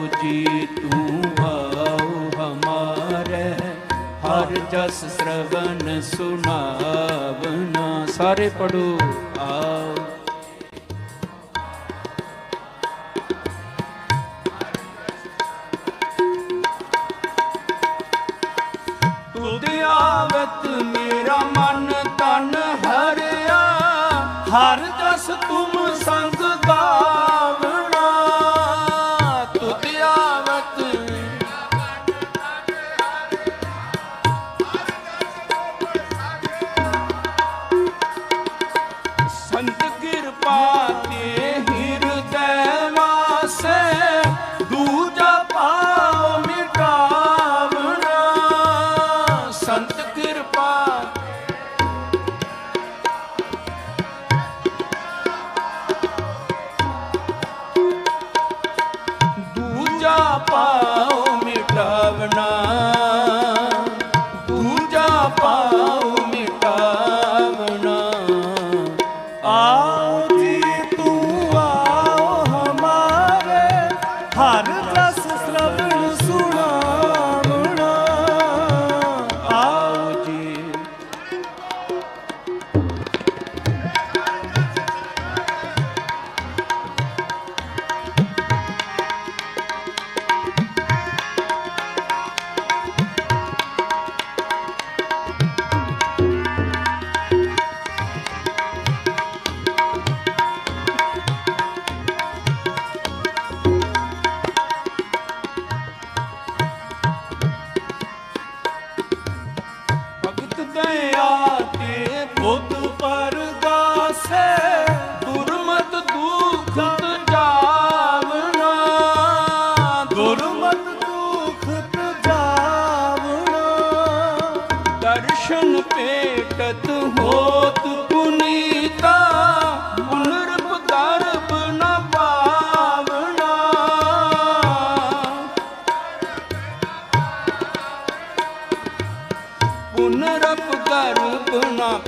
ਆਓ ਜੀ ਤੂੰ ਆਓ ਹਮਾਰੇ। ਹਰ ਜਸ ਸ਼ਰਵਨ ਸੁਨਾਵਨਾ ਸਾਰੇ ਪੜੋ। ਕਿਰਪਾ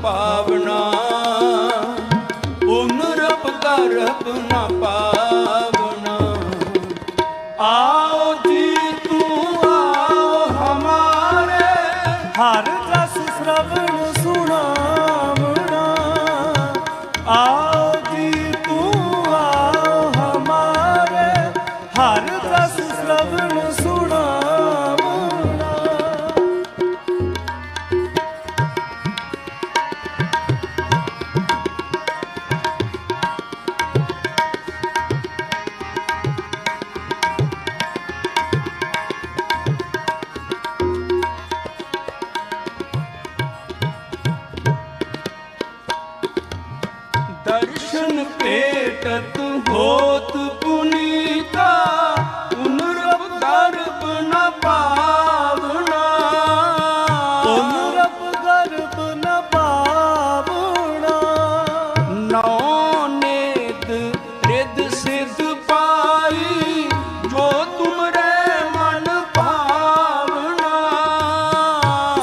ਨਾ ਪਾਵਨਾ ਪੁਨਰਪ ਗਰਭ ਨਾ ਪਾਵਨਾ। ਆਓ ਜੀ, ਤੂੰ ਆਓ ਹਮਾਰੇ। ਹਰ ਰਸ ਸ਼ਰਵਣ ਸੁਣਾਵਣਾ। ਆਓ ਜੀ, ਤੂੰ ਆਓ ਹਮਾਰੇ। ਹਰ ਰਸ ਸ਼ਰਵਣ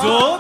모습.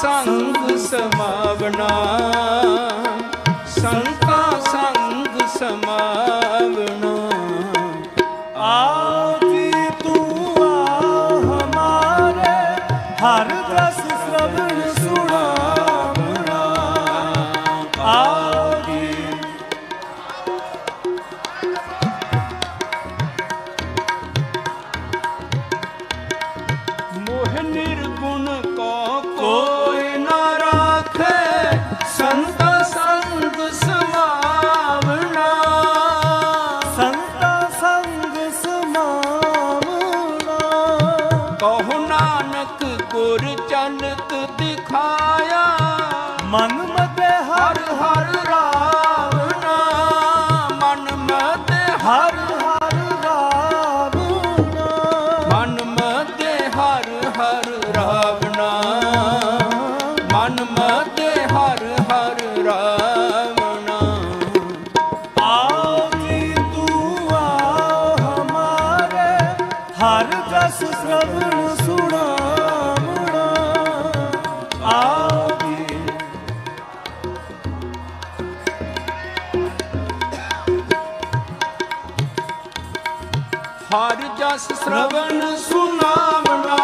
上。ਹਰ ਹਰ ਰਾਮ ਹਰ ਜਸ ਸ਼ਰਵਣ ਸੁਨਾਵਣਾ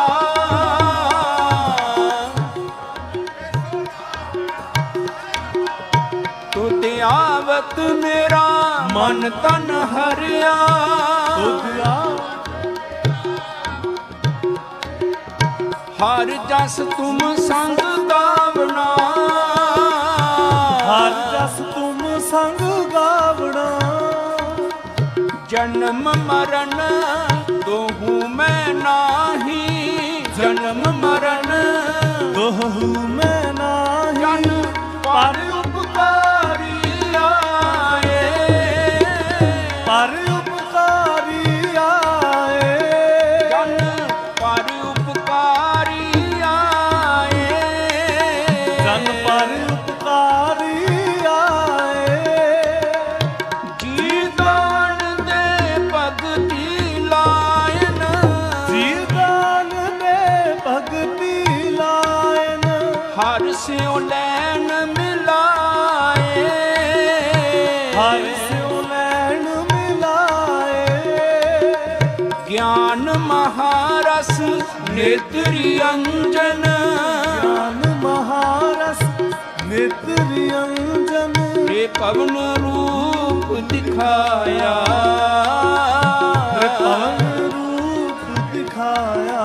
ਤੁਧ ਆਵਤ ਮੇਰਾ ਮਨ ਤਨ ਹਰਿਆ। ਤੁਧ ਹਰ ਜਸ ਤੁਮ ਸੰਗ ਗਾਵਣਾ ਜਨਮ ਮਰਨ ਦੋਹੂ ਮੈਂ ਨਾਹੀ। ਜਨਮ ਮਰਨ ਦੋਹੂ ਮੈਂ ਹਰ ਸਿਉ ਲੈਣ ਮਿਲਾਏ। ਹਰ ਸਿਉ ਲੈਣ ਮਿਲਾਏ। ਗਿਆਨ ਮਹਾਰਸ ਨੇਤਰੀ ਅੰਜਨ ਗਿਆਨ ਮਹਾਰਸ ਨਿਤਰਿ ਅੰਜਨ ਰੇ ਪਵਨ ਰੂਪ ਦਿਖਾਇਆ। ਪਵਨ ਰੂਪ ਦਿਖਾਇਆ।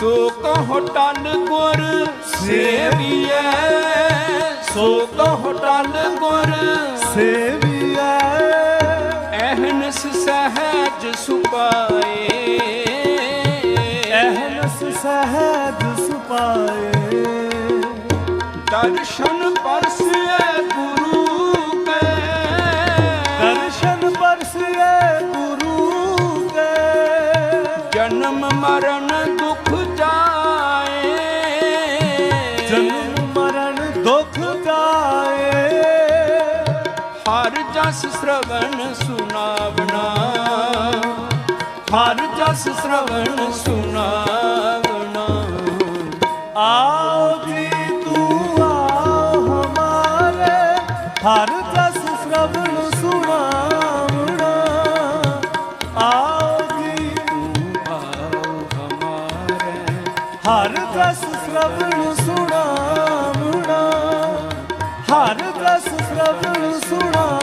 ਸੋ ਕਹੋ ਟਲ ਗੁਰ ਸੇਵੀਐ ਸੋ ਕਹੋ ਟਲ ਗੁਰ ਸੇਵੀਐ। ਐਹਨਸ ਸਹਿਜ ਸੁਪਾਏ ਅਹਨਸ ਸਹਿਜ ਸੁਪਾਏ। ਦਰਸ਼ਨ ਪਰਸਿਐ ਜਸ ਸ਼ਰਵਣ ਸੁਨਾਵਣਾ। ਹਰ ਜਸ ਸ਼ਰਵਣ ਸੁਨਾਵਣਾ। ਆਓ ਜੀ ਤੂੰ ਆਓ ਹਮਾਰੇ। ਹਰ ਜਸ ਸ਼ਰਵਣ ਸੁਣਾਵਣਾ ਆਓ ਜੀ ਆਓ ਹਮਾਰੇ। ਹਰ ਜਸ ਸ਼ਰਵਣ ਸੁਣਾਵਣਾ ਹਰ ਜਸ ਸ਼ਰਵਣ ਸੁਣਾ